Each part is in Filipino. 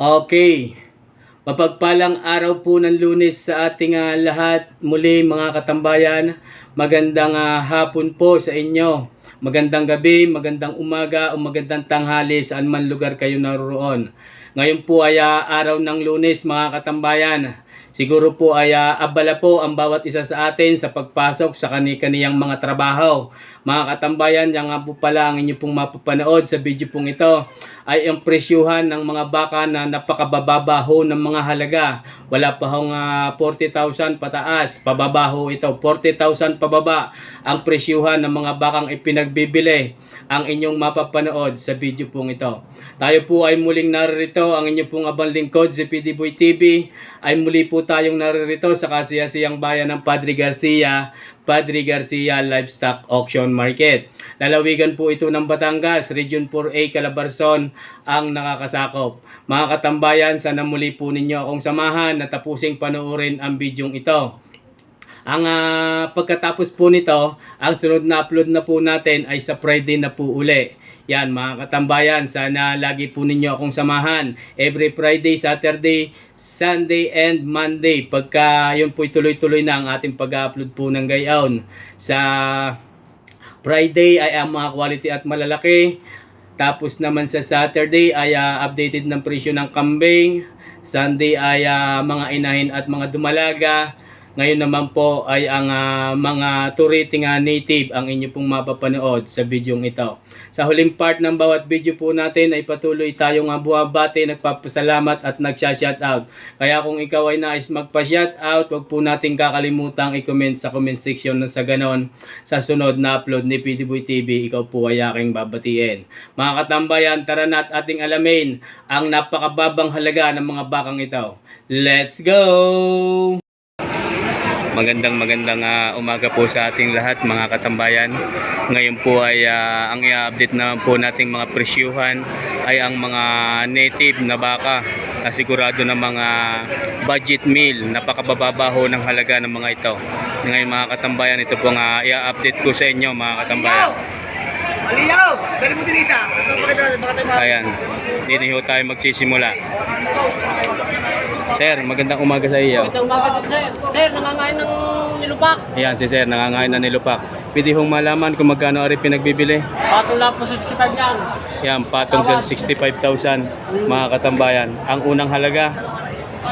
Okay. Mapagpalang araw po ng lunes sa ating ah, lahat. Muli mga katambayan, magandang ah, hapon po sa inyo. Magandang gabi, magandang umaga o magandang tanghali saan man lugar kayo naroon. Ngayon po ay ah, araw ng lunes mga katambayan. Siguro po ay ah, abala po ang bawat isa sa atin sa pagpasok sa kani-kaniyang mga trabaho. Mga katambayan, yan nga po pala ang inyo pong mapapanood sa video pong ito ay ang presyuhan ng mga baka na napakababaho ng mga halaga. Wala pa hong ah, 40,000 pataas, pababaho ito. 40,000 pababa ang presyuhan ng mga bakang ipinagbibili ang inyong mapapanood sa video pong ito. Tayo po ay muling naririto, ang inyong pong abang lingkod, si PD Boy TV, ay muli po tayong naririto sa kasiyasiyang bayan ng Padre Garcia, Padre Garcia Livestock Auction Market. Lalawigan po ito ng Batangas, Region 4A, Calabarzon ang nakakasakop. Mga katambayan, sana muli po ninyo akong samahan na tapusing panoorin ang bidyong ito. Ang ah, pagkatapos po nito, ang sunod na upload na po natin ay sa Friday na po uli. Yan mga katambayan, sana lagi po ninyo akong samahan. Every Friday, Saturday, Sunday, and Monday. Pagka yun po tuloy-tuloy na ang ating pag-upload po ng gayon. Sa Friday ay ang mga quality at malalaki. Tapos naman sa Saturday ay ah, updated ng presyo ng kambing. Sunday ay ah, mga inahin at mga dumalaga. Ngayon naman po ay ang ah, mga turiting ah, native ang inyo pong mapapanood sa bidyong ito. Sa huling part ng bawat video po natin ay patuloy tayong uh, buwabati, nagpapasalamat at nagsha-shoutout. Kaya kung ikaw ay nais magpa-shoutout, huwag po natin kakalimutang i-comment sa comment section na sa ganon sa sunod na upload ni PDBoy TV, ikaw po ay aking babatiin. Mga katambayan, tara na at ating alamin ang napakababang halaga ng mga bakang ito. Let's go! Magandang magandang ah, umaga po sa ating lahat mga katambayan. Ngayon po ay ah, ang i-update naman po nating mga presyuhan ay ang mga native na baka na sigurado na mga budget meal. Napakababaho ng halaga ng mga ito. Ngayon mga katambayan, ito po nga i-update ko sa inyo mga katambayan. Aliyaw! Dali mo din isa. Ma- Ayan, hindi ho tayo magsisimula. Sir, magandang umaga sa iyo. Ito umaga din sir. Sir, nangangain ng nilupak. Ayan, si Sir, nangangain na nilupak. Pwede hong malaman kung magkano ari pinagbibili. Patula po sa 65 yan. Yan, patong sa 65,000 mga katambayan. Ang unang halaga,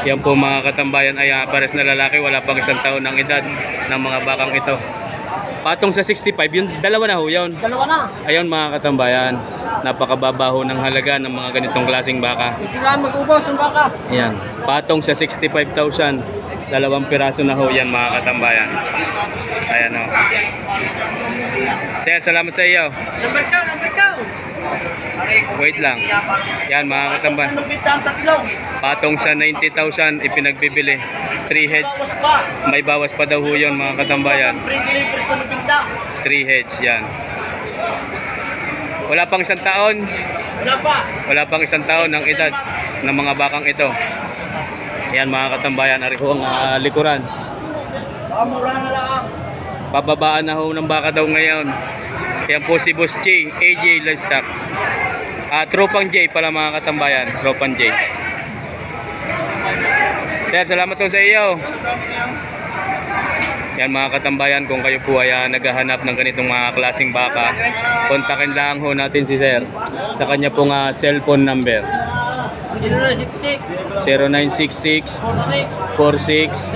yan po mga katambayan ay ah, pares na lalaki, wala pang isang taon ng edad ng mga bakang ito. Patong sa 65, yung dalawa na ho yun. Dalawa na. Ayun mga katambayan, napakababaho ng halaga ng mga ganitong klaseng baka. Ito lang mag-ubos ng baka. Yan, patong sa 65,000. Dalawang piraso na ho yan mga katambayan. Ayan o. Sir, salamat sa iyo. Number ka, number ka. Wait lang. Yan mga tatlo? Patong sa 90,000 ipinagbibili. 3 heads. May bawas pa daw ho yun mga katambayan. Free delivery sa nabinta. 3 heads yan. Wala pang isang taon. Wala pa. Wala pang isang taon ng edad ng mga bakang ito. Yan mga katambayan. Ari ho ang ah, likuran. Mura na lang. Pababaan na ho ng baka daw ngayon. Yan po si Boss J, AJ Livestock. Ah, Tropang J pala mga katambayan. Tropang J. Sir, salamat po sa iyo. Yan mga katambayan, kung kayo po ay ah, naghahanap ng ganitong mga klaseng baka, kontakin lang ho natin si Sir sa kanya pong ah, cellphone number. 0966 0966 46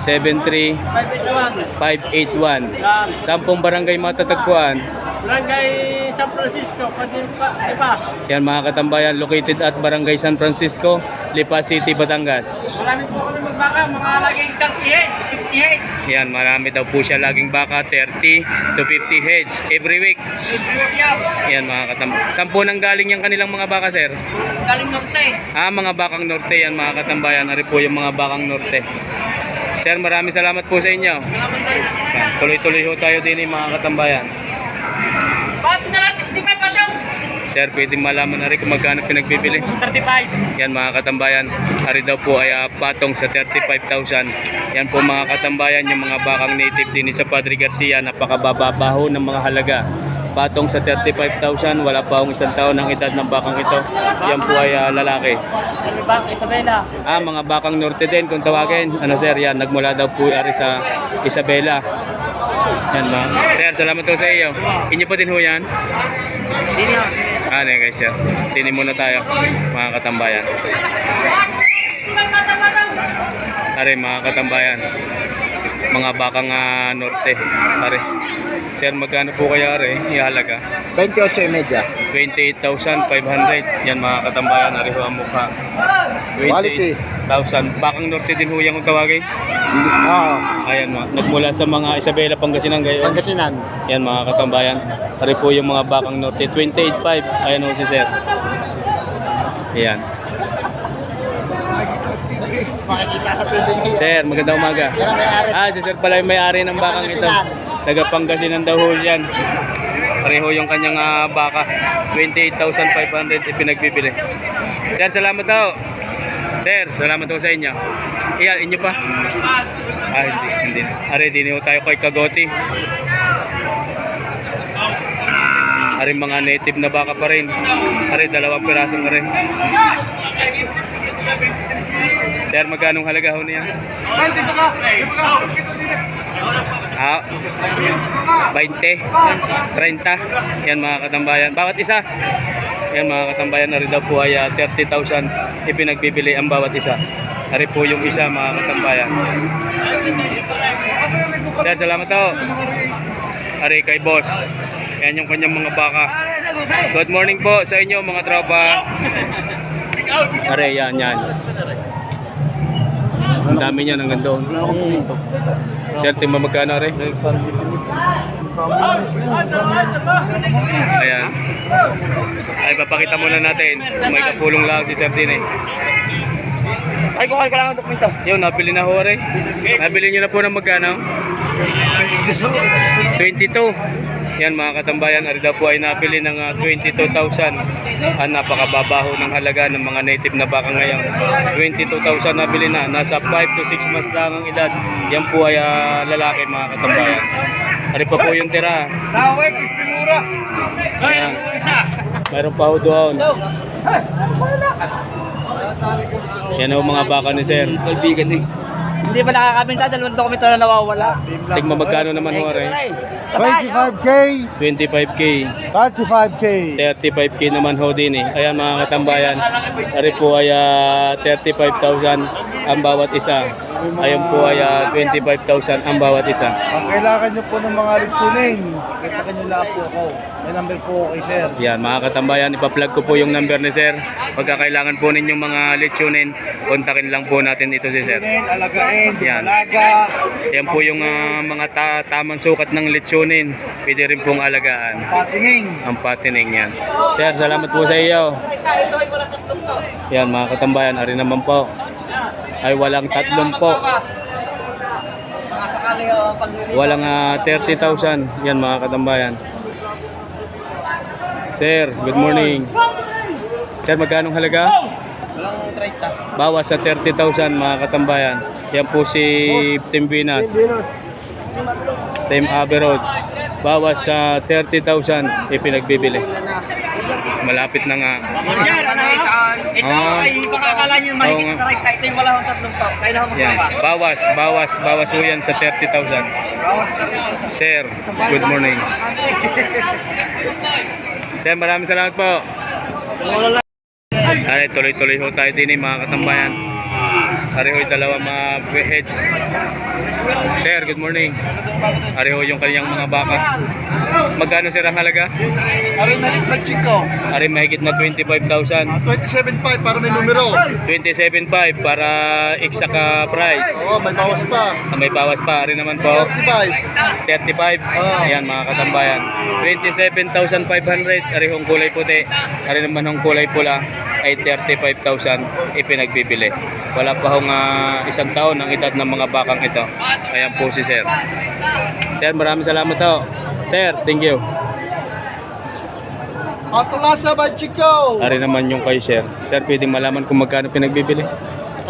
46 73 73 581. 581. Yan. Sampung barangay matatagpuan. Barangay San Francisco. Pwede pa. Iba. Yan mga katambayan, located at Barangay San Francisco, Lipa City, Batangas. Marami po kami magbaka. Mga laging 38, 58. Yan, marami daw po siya laging baka, 30 to 50 heads every week. Every week yan. Yan mga katambayan. Saan po nang galing yung kanilang mga baka, sir? Galing norte. Ah, mga bakang norte yan mga katambayan. Ari po yung mga bakang norte. Sir, maraming salamat po sa inyo. Salamat tayo. Tuloy-tuloy ho tayo din eh, mga katambayan. Sir, pwede malaman na rin kung magkano pinagbibili. 35. Yan mga katambayan, ari daw po ay ah, patong sa 35,000. Yan po mga katambayan, yung mga bakang native din sa Padre Garcia, napakababaho ng mga halaga. patong sa 35,000. Wala pa akong isang taon ng edad ng bakang ito. Yan po ay ah, lalaki. Ano ba, Isabela? Ah, mga bakang norte din kung tawagin. Ano sir, yan, nagmula daw po ari sa Isabela. Yan ba? Sir, salamat po sa iyo. Inyo po din ho yan? Hindi niya. Ah, ano guys, sir. Tinin muna tayo, mga katambayan. Are, mga katambayan. Mga bakang ah, norte. Are. Sir, magkano po kaya are? Ihalaga. 28 yung media. 28,500. Yan mga katambayan, ari ho ang mukha. Quality. 28,000. Bakang norte din ho yan kung tawagin. Oo. Ayan mga, nagmula sa mga Isabela, Pangasinan gayon. Pangasinan. Yan mga katambayan. Ari po yung mga bakang norte. 28.5. Ayan ho si sir. Ayan. Makikita sa TV ngayon. Sir, magandang umaga. Yan ang may-ari. Ah, si sir pala yung may-ari ng bakang ito. Taga Pangasinan daw ho yan. Pareho yung kanyang ah, baka. 28,500 ipinagbibili. Sir, salamat daw. Sir, salamat daw sa inyo. Iyan, inyo pa? Ah, hindi, hindi. Are, di na ho tayo kay Kagoti. Are, mga native na baka pa rin. Are, dalawang pirasong rin. Sir, magkano halaga ho niya? Ah, 20, 30. Yan mga katambayan. Bawat isa. Yan mga katambayan na rin daw po ay ah, 30,000 ipinagbibili ang bawat isa. Ari po yung isa mga katambayan. Sir, salamat ho. Ari kay boss. Yan yung kanyang mga baka. Good morning po sa inyo mga tropa. Ari, yan, yan. Ang dami niya hanggang doon. Sir, tingnan mo magkano rin? Ayan. Ay, papakita muna natin. May kapulong lang si Sir din eh. Ay, kukuha ko lang ang dokumento. Yun, nabili na ho rin. Nabili nyo na po ng magkano? 22. Yan mga katambayan, ari daw po ay nabili ng ah, 22,000. Ang napakababaho ng halaga ng mga native na baka ngayon. 22,000 nabili na. Nasa 5 to 6 months lang ang edad. Yan po ay ah, lalaki mga katambayan. Ari pa po yung tira. Nawe, Pistinura. Ayan. Meron pa ho doon. Yan ho mga baka ni Sir. Kaibigan eh. Hindi ba nakakabinta? Dalawang dokumento na nawawala. Tigma magkano naman ho rin? 25K, 25k. 35K. 35k naman ho din eh. Ayan mga katambayan. Ari po ay ah, 35,000 ang bawat isa. Ayan po ay ah, 25,000 ang bawat isa. Ang kailangan nyo po ng mga litsuning, kontakin nyo lang po ako. May number po ako kay sir. Yan mga katambayan, ipa-plug ko po yung number ni Sir. Pagka kailangan po ninyong mga lechonin, kontakin lang po natin ito si Sir. Litsunin, Yan. dumalaga. Yan po yung ah, mga ta- tamang sukat ng lechonin. Pwede rin pong alagaan. Patining. ang patining yan. Sir, salamat po sa iyo. Yan mga katambayan, ari naman po. Ay walang tatlong po. Sakali uh, Walang ah, 30,000. Yan mga katambayan. Sir, good morning. Sir, magkano halaga? Walang 30. Bawas sa 30,000 mga katambayan. Yan po si Timbinas. Team Averod. Bawas sa 30,000 ipinagbibili. Malapit na nga. Yan, ano? Ito Ah. ay baka akala nyo mahigit sa 30. Ito yung wala akong tatlong pa. Kailangan Yan. magbawas. Bawas, bawas, bawas po yan sa 30,000. Sir, good morning. Sir, maraming salamat po. Ay, tuloy-tuloy ho tayo din eh, mga katambayan. Ari ho yung dalawa mga heads. Sir, good morning. Ari ho yung kanyang mga baka. Magkano sir ang halaga? Aray na rin, Chico. Ari mahigit na 25,000. 27.5 para may numero. 27.5 para exact ka price. Oo, may bawas pa. Ah, may bawas pa. Ari naman po. 35. 35. Oo. Ayan mga katambayan. 27,500. Arihong kulay puti. Ari naman ang kulay pula ay 35,000 ipinagbibili. Wala pa hong ah, isang taon ang edad ng mga bakang ito. Ayan po si Sir. Sir, maraming salamat ho. Sir, thank you. Atulasa ba, Chico? Ari naman yung kay Sir. Sir, pwedeng malaman kung magkano pinagbibili.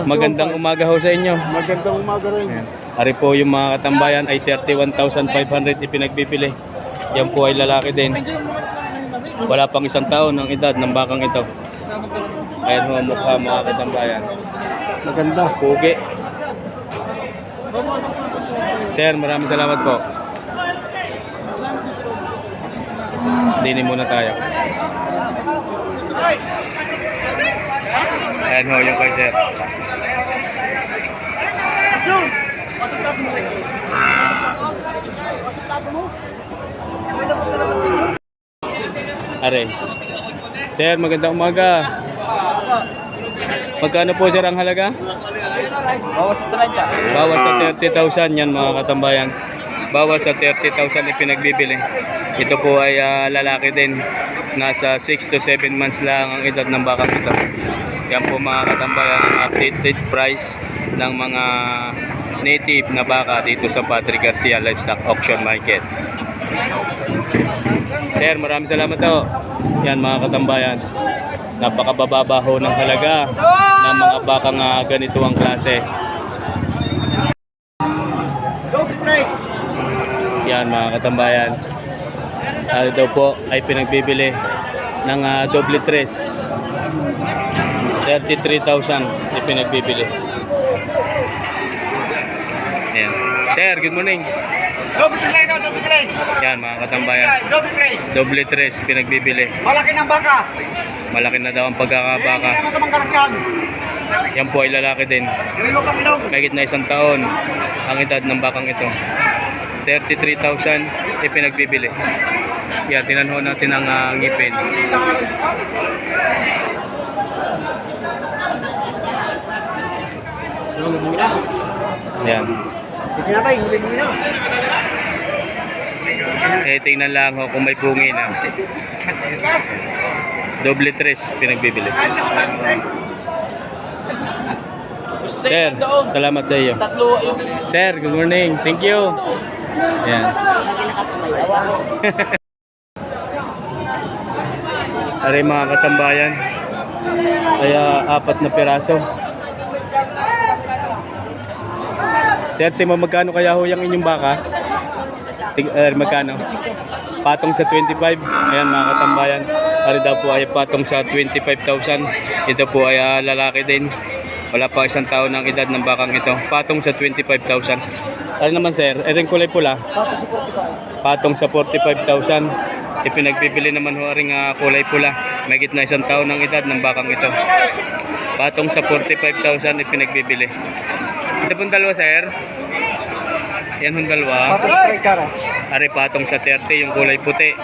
Magandang umaga ho sa inyo. Magandang umaga rin. Ayan. Ari po yung mga katambayan ay 31,500 ipinagbibili. Yan po ay lalaki din. Wala pang isang taon ng edad ng bakang ito. Ayan ho ang mukha mga katambayan. Maganda. Pugi. Sir, maraming salamat po. Dinin muna tayo. Ayan ho yung kay sir. Are. Sir, magandang umaga. Magkano po sir ang halaga? Bawas sa 30. Bawas sa 30,000 yan mga katambayan. Bawas sa 30,000 ipinagbibili. Ito po ay ah, lalaki din. Nasa 6 to 7 months lang ang edad ng bakang ito. Yan po mga katambayan ang updated price ng mga native na baka dito sa Patrick Garcia Livestock Auction Market. Sir, maraming salamat po. Yan mga katambayan. Napakabababa ho ng halaga ng mga bakang ah, ganito ang klase. Yan mga katambayan. Ano daw po ay pinagbibili ng ah, doble tres. 33,000 ay pinagbibili. Ayan. Sir, good morning. Double tray no, double tray. Yan mga katambayan. Double tray. Doble tres pinagbibili. Malaki ng baka. Malaki na daw ang pagkakabaka. Yan po ay lalaki din. Mahigit na isang taon ang edad ng bakang ito. 33,000 ipinagbibili. Yan, tinanho natin ang ah, ngipin. Yan. Tayo, hindi mo na. Eh, tingnan lang ho kung may bungi na. Doble tres pinagbibili. Sir, salamat sa iyo. Yung Sir, good morning. Thank you. Yan. Aray mga katambayan. Kaya apat na piraso. Sir, Timo, magkano kaya ho yung inyong baka? Tig, eh, magkano? Patong sa 25. Ayan mga katambayan. Ari daw po ay patong sa 25,000. Ito po ay ah, lalaki din. Wala pa isang taon ng edad ng bakang ito. Patong sa 25,000. Ano naman sir? Eh, ring kulay pula? Patong sa 45,000. Ipinagbibili naman ho ring ah, kulay pula. May na isang taon ng edad ng bakang ito. Patong sa 45,000 ipinagbibili. Ito pong dalawa sir. Yan hong dalawa. Patos try kara. Ari patong sa 30 yung kulay puti.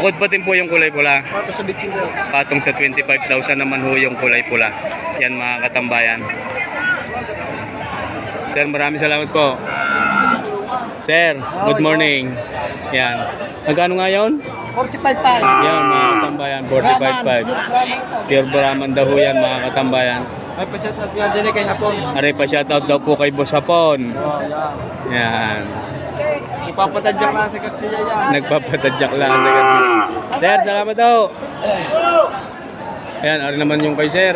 Bukod pa din po yung kulay pula. Patos sa bitching ko. Patong sa 25,000 naman ho yung kulay pula. Yan mga katambayan. Sir, maraming salamat po. Sir, good morning. Yan. Magkano nga yun? 45 pa. Yan mga katambayan, 45.5. Pure Brahman daw yan mga katambayan. May at yan din kay Hapon. Ari pa shoutout daw po kay Boss Hapon. Oh, yan. Yan. Ipapatadyak lang sa kapsiya yan. Nagpapatadyak lang sa gabi. Sir, salamat daw. Ayan, ari naman yung kay sir.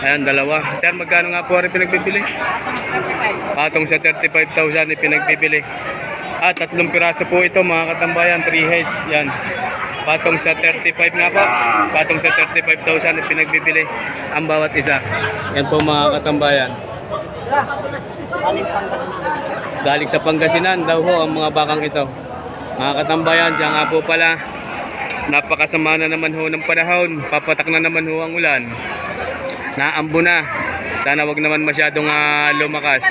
Ayan, dalawa. Sir, magkano nga po ari pinagbibili? Patong sa 35,000 ipinagbibili. Ah, tatlong piraso po ito mga katambayan, 3 heads. Yan. Patong sa 35 nga po. Patong sa 35,000 ipinagbibili ang bawat isa. Yan po mga katambayan. Galing sa Pangasinan daw ho ang mga bakang ito. Mga katambayan, siya nga po pala. Napakasama na naman ho ng panahon. Papatak na naman ho ang ulan. Naambo na. Sana wag naman masyadong ah, lumakas.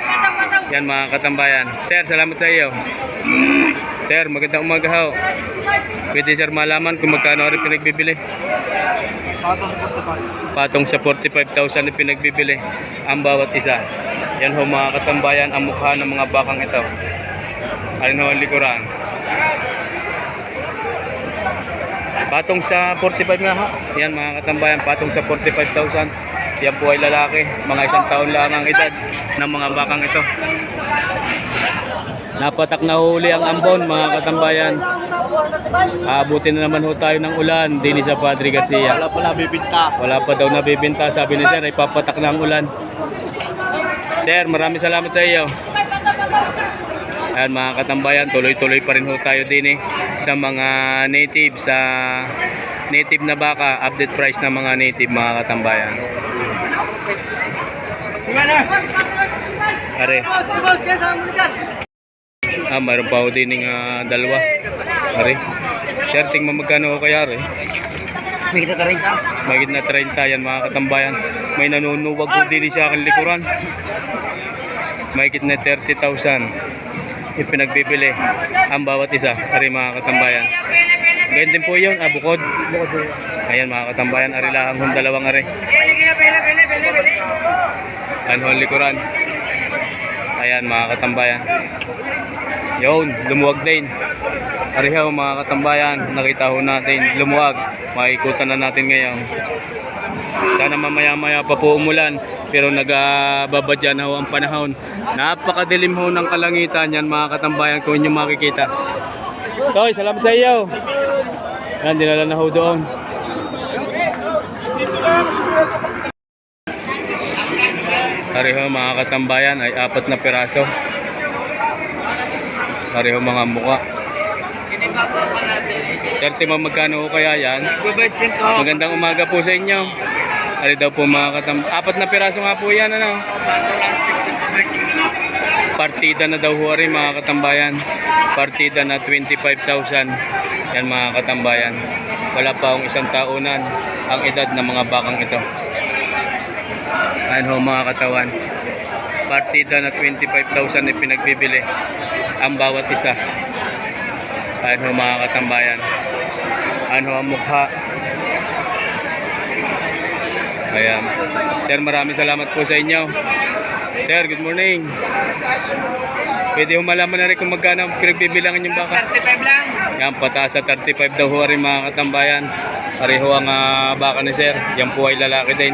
Yan mga katambayan. Sir, salamat sa iyo. Sir, magandang umaga ho. Pwede sir malaman kung magkano rin pinagbibili. Patong sa 45,000 na pinagbibili ang bawat isa. Yan ho mga katambayan ang mukha ng mga bakang ito. Alin ho ang likuran. Patong sa 45 nga ho. Yan mga katambayan, patong sa 45,000. Yan po ay lalaki. Mga isang taon lang ang edad ng mga bakang ito. Napatak na huli ang ambon mga katambayan. Aabutin na naman ho tayo ng ulan din sa Padre Garcia. Wala pala bibinta. Wala pa daw nabibinta. Sabi ni Sir, ay papatak na ang ulan. Sir, maraming salamat sa iyo. Ayan mga katambayan, tuloy-tuloy pa rin ho tayo din eh sa mga native, sa native na baka, update price ng mga native mga katambayan. Gimana? Are, ah, mayroon pa ho din ng ah, dalawa. Are, sir, tingnan magkano ho kaya are. May kita tarin ka. Magit na 30 yan mga katambayan. May nanunuwag po din sa akin likuran. Mahigit na 30,000 ipinagbibili ang bawat isa. Ari mga katambayan. Ganyan din po yun, ah, bukod. Ayan mga katambayan, ari lahang hong dalawang ari. Ang likuran. Ayan mga katambayan. Yun, lumuwag din. Ari ho mga katambayan, nakita ho natin, lumuwag. Makikutan na natin ngayon. Sana mamaya-maya pa po umulan pero nagbabadya na ho ang panahon. Napakadilim ho ng kalangitan yan mga katambayan kung inyo makikita. Toy, salamat sa iyo. Yan, dinala na ho doon. Pareho mga katambayan ay apat na piraso. Pareho mga muka. Dati mo magkano ho kaya yan? Magandang umaga po sa inyo. Ari daw po mga katam... Apat na piraso nga po yan, ano? Partida na daw ho rin mga katambayan. Partida na 25,000. Yan mga katambayan. Wala pa akong isang taunan ang edad ng mga bakang ito. Ayan ho mga katawan. Partida na 25,000 ay pinagbibili ang bawat isa. Ayan ho mga katambayan. Ayan ho ang mukha. Ayan. Sir, maraming salamat po sa inyo. Sir, good morning. Pwede ho malaman na rin kung magkano ang pinagbibilangan yung baka. 35 lang. Yan, pataas sa 35 daw ho rin mga katambayan. Pareho ang ah, baka ni sir. Yan po ay lalaki din.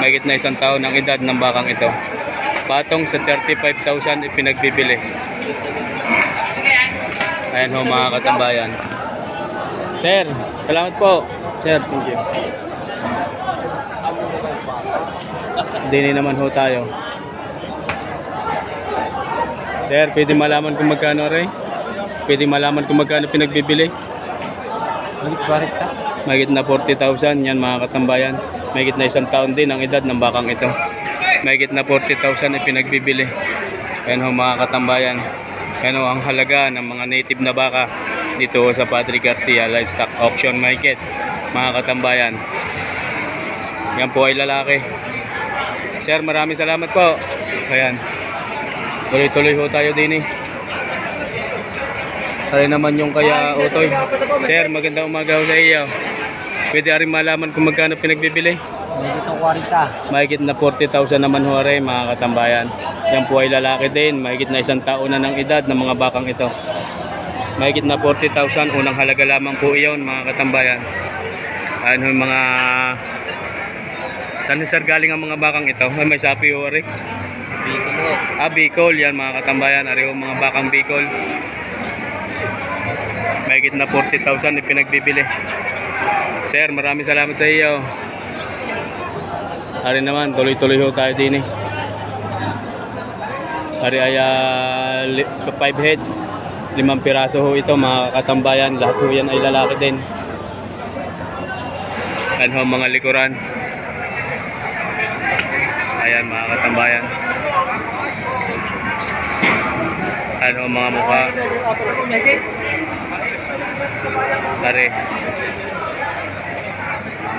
Mahigit na isang taon ang edad ng bakang ito. Patong sa 35,000 ipinagbibili. Ayan ho mga katambayan. Sir, salamat po. Sir, thank you. Dini naman ho tayo. Sir, pwede malaman kung magkano rin? Pwede malaman kung magkano pinagbibili? Barit ka. Mahigit na 40,000 yan mga katambayan. Mahigit na isang taon din ang edad ng bakang ito. Mahigit na 40,000 ay pinagbibili. Yan ho mga katambayan. Yan ho ang halaga ng mga native na baka dito sa Patrick Garcia Livestock Auction Market. Mga katambayan. Yan po ay lalaki. Sir, maraming salamat po. Ayan. Tuloy-tuloy ho tayo din eh. Tayo naman yung kaya Utoy. Sir, magandang umaga ho sa iyo. Pwede rin malaman kung magkano pinagbibili. May itong 40. Mahigit na 40,000 naman ho rin mga katambayan. Yan po ay lalaki din. Mahigit na isang taon na ng edad ng mga bakang ito. Mahigit na 40,000. Unang halaga lamang po iyon mga katambayan. Ano yung mga... Saan sir galing ang mga bakang ito? May may sapi ho rin. Dito mo. Ah, Bicol. Yan mga katambayan. Ari ho mga bakang Bicol. Mahigit na 40,000 ipinagbibili. Sir, maraming salamat sa iyo. Ari naman, tuloy-tuloy ho tayo din eh. Ari ay 5 heads. Limang piraso ho ito mga katambayan. Lahat ho yan ay lalaki din. Yan ho mga likuran. Ayan mga katambayan. Ano mga mukha? Pare.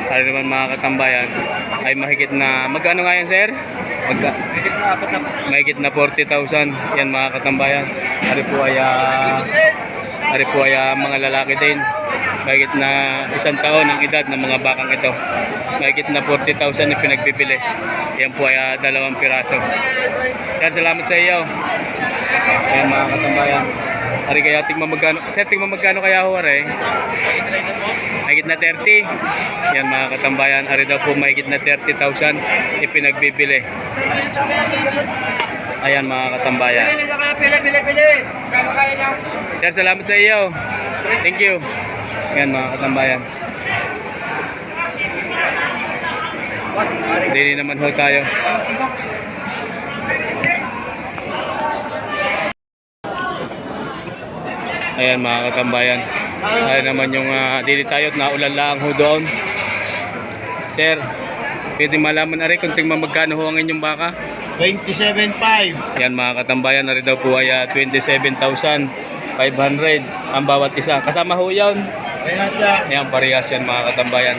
Pare naman mga katambayan ay mahigit na magkano nga yan sir? Magka, mahigit na 40,000 yan mga katambayan. Ari po ay ah, ari po ay ah, mga lalaki din. Mahigit na isang taon ang edad ng mga bakang ito. Mahigit na 40,000 yung pinagbibili. Yan po ay ah, dalawang piraso. Sir, salamat sa iyo. Ayan mga katambayan. Ari kaya tingnan magkano. Sir, tingnan magkano kaya ho are? Mahigit na 30. Yan mga katambayan. Ari daw po mahigit na 30,000 ipinagbibili. Ayan mga katambayan. Sir, salamat sa iyo. Thank you. Ayan mga katambayan. Dili naman ho tayo. Ayan mga katambayan. Ayan naman yung uh, dili tayo at naulan lang ho doon. Sir, pwede malaman na rin kung tingnan magkano ho ang inyong baka? 27.5. Yan mga katambayan, na rin daw po ay ah, 27,500 ang bawat isa. Kasama ho yan. Kaya sa Ayan, parehas yan mga katambayan.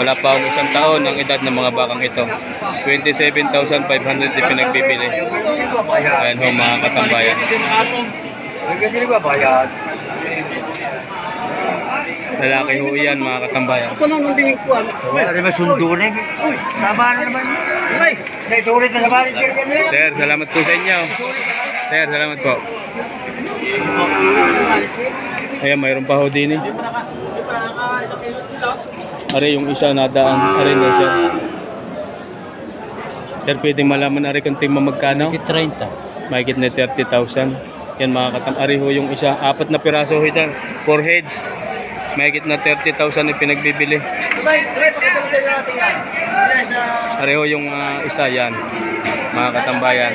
Wala pa akong isang taon ang edad ng mga bakang ito. 27,500 din pinagbibili. Ayan ho mga katambayan. Lalaki ho yan mga katambayan. Wala masundo na. Uy, tama na naman. Ay, naisulit na naman. Sir, salamat po sa inyo. Sir, salamat po. Ayan, mayroon pa ho din eh. Are yung isa nadaan. Are na sir. Sir, pwedeng malaman are kung tingma magkano? 30. Mahigit na 30,000. Yan mga katam. Are ho yung isa. Apat na piraso ho ito. Four heads. Mahigit na 30,000 na pinagbibili. Pareho yung ah, isa yan, mga katambayan.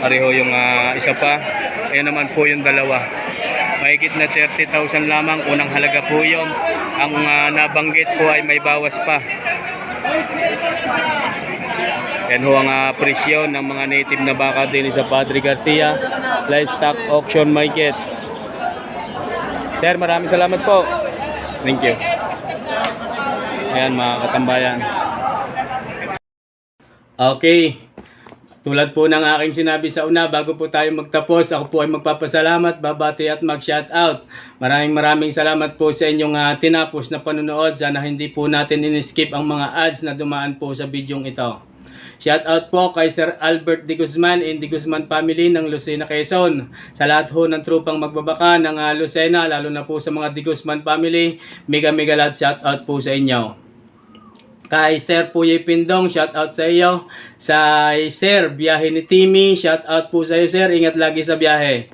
Pareho yung ah, isa pa. Ayan naman po yung dalawa. Mahigit na 30,000 lamang. Unang halaga po yun. Ang ah, nabanggit po ay may bawas pa. Yan ho ang ah, presyo ng mga native na baka din sa Padre Garcia Livestock Auction Market. Sir, maraming salamat po. Thank you. Ayan mga katambayan. Okay. Tulad po ng aking sinabi sa una, bago po tayo magtapos, ako po ay magpapasalamat, babati at mag-shoutout. Maraming maraming salamat po sa inyong ah, tinapos na panonood. Sana hindi po natin in-skip ang mga ads na dumaan po sa bidyong ito. Shoutout po kay Sir Albert De Guzman and De Guzman family ng Lucena, Quezon. Sa lahat ho ng trupang magbabaka ng ah, Lucena, lalo na po sa mga De Guzman family, mega mega lahat shoutout po sa inyo. Kay Sir Puyoy Pindong, shout out sa iyo. Sa Sir Biyahe ni Timmy, shout out po sa iyo Sir. Ingat lagi sa biyahe.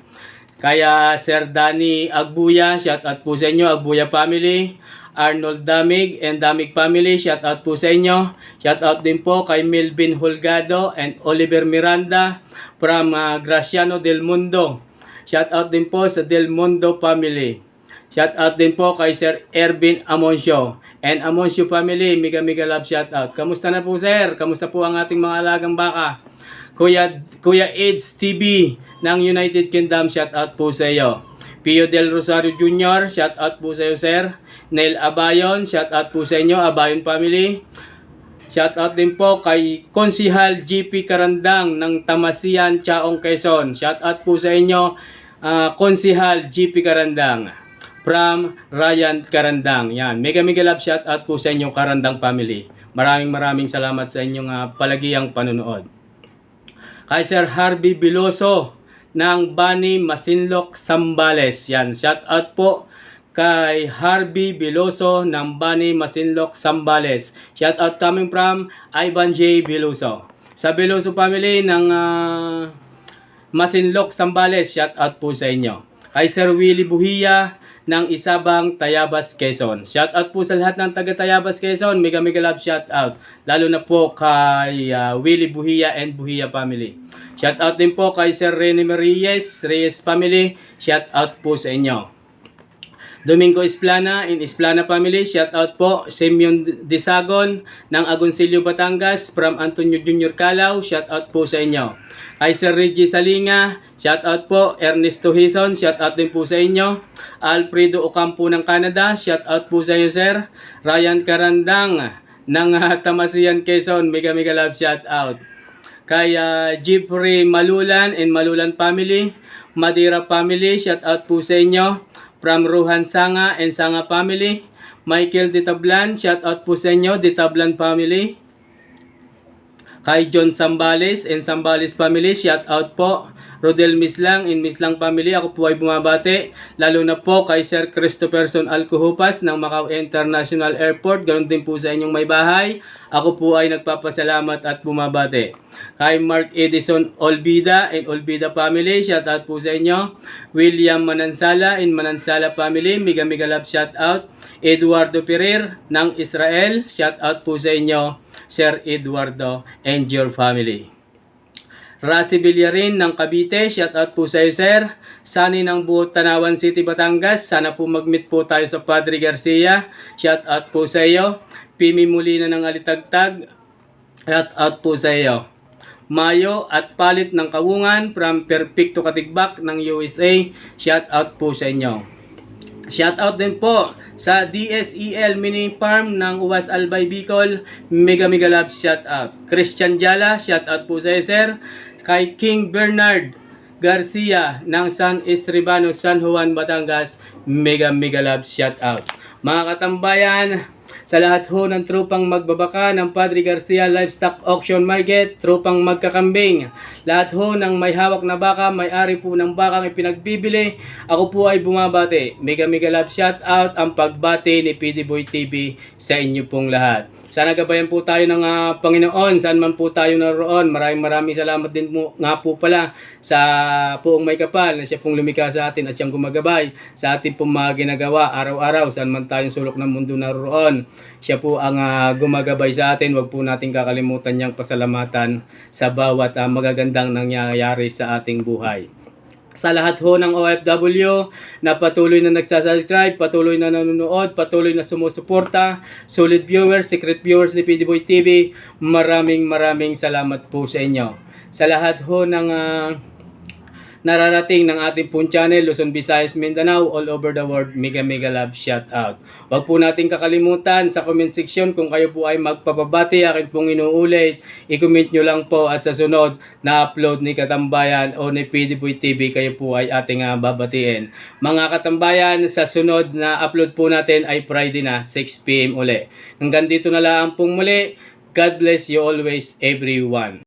Kaya Sir Danny Agbuya, shout out po sa inyo, Agbuya family. Arnold Damig and Damig family, shout out po sa inyo. Shout out din po kay Melvin Holgado and Oliver Miranda from ah, Graciano del Mundo. Shout out din po sa Del Mundo family. Shout out din po kay Sir Ervin Amoncio and Amoncio family. Mega mega love shout out. Kamusta na po sir? Kamusta po ang ating mga alagang baka? Kuya Kuya Aids TV ng United Kingdom shout out po sa iyo. Pio Del Rosario Jr. shout out po sa iyo sir. Neil Abayon shout out po sa inyo Abayon family. Shout out din po kay Konsihal GP Karandang ng Tamasian, Chaong, Quezon. Shout out po sa inyo, ah, Konsihal GP Karandang from Ryan Karandang. Yan, mega mega love shout out po sa inyo Karandang family. Maraming maraming salamat sa inyong ah, palagiyang panunood. Kay Sir Harvey Biloso ng Bani Masinloc, Sambales. Yan, shout out po kay Harvey Biloso ng Bani Masinloc, Sambales. Shout out coming from Ivan J. Biloso. Sa Biloso family ng ah, Masinloc, Sambales, shout out po sa inyo. Kay Sir Willie Buhiya ng Isabang, Tayabas, Quezon. Shout out po sa lahat ng taga Tayabas, Quezon. Mega mega love shout out. Lalo na po kay ah, Willie Buhiya and Buhiya family. Shout out din po kay Sir Rene Reyes, Reyes family. Shout out po sa inyo. Domingo Esplana in Esplana family, shout out po Simeon Disagon ng Agoncillo, Batangas from Antonio Junior Calao, shout out po sa inyo. Kay Sir Reggie Salinga, shout out po Ernesto Hison, shout out din po sa inyo. Alfredo Ocampo ng Canada, shout out po sa inyo sir. Ryan Karandang ng ah, Tamasian, Quezon, mega mega love shout out. Kay ah, Jeffrey Malulan and Malulan family, Madira family, shout out po sa inyo. From Ruhan Sanga and Sanga family, Michael Ditablan, shout out po sa inyo, Ditablan family. Kay John Sambales and Sambales family, shout out po. Rodel Mislang and Mislang family, ako po ay bumabati. Lalo na po kay Sir Christopherson Alcohupas ng Macau International Airport. Ganon din po sa inyong may bahay. Ako po ay nagpapasalamat at bumabati. Kay Mark Edison Olbida and Olbida family, shout out po sa inyo. William Manansala and Manansala family, mega love shout out. Eduardo Pereira ng Israel, shout out po sa inyo. Sir Eduardo and your family. Rasi Villarin ng Cavite, shout out po sa iyo sir. Sunny ng buot Tanawan City, Batangas, sana po mag-meet po tayo sa Padre Garcia, shout out po sa iyo. Pimi Molina ng Alitagtag, shout out po sa iyo. Mayo at Palit ng Kawungan from Perfecto Katigbak ng USA, shout out po sa inyo. Shout out din po sa DSEL Mini Farm ng Uwas Albay Bicol. Mega mega love shout out. Christian Jala, shout out po sa iyo, sir. Kay King Bernard Garcia ng San Estribano, San Juan, Batangas. Mega mega love shout out. Mga katambayan, sa lahat ho ng trupang magbabaka ng Padre Garcia Livestock Auction Market, trupang magkakambing, lahat ho ng may hawak na baka, may-ari po ng bakang ipinagbibili, ako po ay bumabati. Mega mega love shout out ang pagbati ni PD Boy TV sa inyo pong lahat. Sana gabayan po tayo ng ah, Panginoon, saan man po tayo naroon. Maraming maraming salamat din po, nga po pala sa poong may kapal na siya pong lumikha sa atin at siyang gumagabay sa ating pong mga ginagawa araw-araw saan man tayong sulok ng mundo naroon. Siya po ang ah, gumagabay sa atin. Huwag po natin kakalimutan niyang pasalamatan sa bawat ah, magagandang nangyayari sa ating buhay sa lahat ho ng OFW na patuloy na nagsasubscribe, patuloy na nanonood, patuloy na sumusuporta, solid viewers, secret viewers ni PDBoy TV, maraming maraming salamat po sa inyo. Sa lahat ho ng ah, nararating ng ating pong channel, Luzon, Visayas, Mindanao, all over the world, mega mega love shout out. Huwag po natin kakalimutan sa comment section kung kayo po ay magpapabati, akin pong inuulit, i-comment nyo lang po at sa sunod na upload ni Katambayan o ni PDBoy TV, kayo po ay ating ah, babatiin. Mga Katambayan, sa sunod na upload po natin ay Friday na, 6pm uli. Hanggang dito na lang pong muli. God bless you always, everyone.